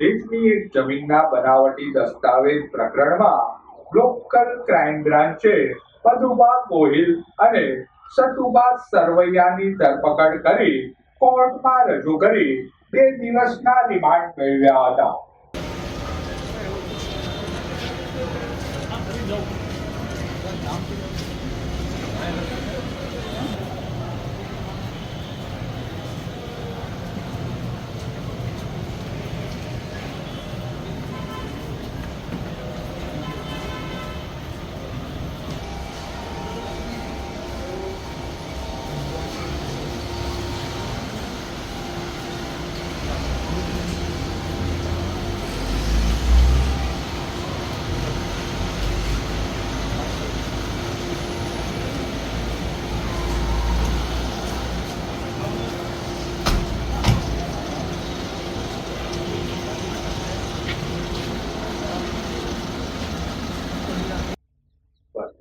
એક જમીનના બનાવટી દસ્તાવેજ પ્રકરણમાં લોકલ ક્રાઇમ બ્રાન્ચે પદુબા ગોહિલ અને સતુબા સરવૈયાની ધરપકડ કરી કોર્ટમાં રજૂ કરી બે દિવસના રિમાન્ડ મેળવ્યા હતા.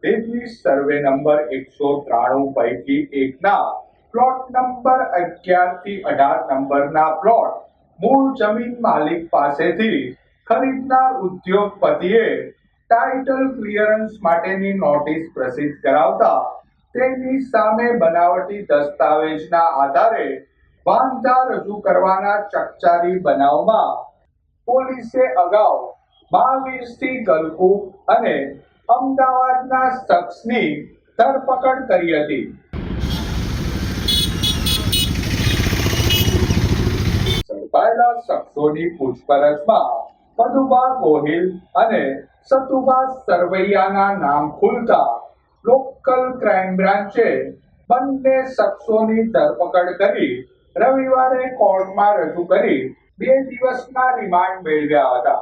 બધેજી સર્વે નંબર એકસો ત્રાણું પૈકી એકના પ્લોટ નંબર અગિયારથી અઢાર નંબરના પ્લોટ મૂળ જમીન માલિક પાસેથી ખરીદનાર ઉદ્યોગપતિએ ટાઇટલ ક્લિયરન્સ માટેની નોટિસ પ્રસિદ્ધ કરાવતા તેની સામે બનાવટી દસ્તાવેજના આધારે વાંધા રજૂ કરવાના ચકચારી બનાવમાં પોલીસે અગાઉ મહાવીરસિંહ ગલકુ અને અમદાવાદના શખ્સની ધરપકડ કરી હતી. ઝડપાયેલા શખ્સોની પૂછપરછમાં મધુબા ગોહિલ અને સતુબા સરવૈયાના નામ ખુલતા લોકલ ક્રાઇમ બ્રાન્ચે બંને શખ્સોની ધરપકડ કરી રવિવારે કોર્ટમાં રજૂ કરી બે દિવસના રિમાન્ડ મેળવ્યા હતા.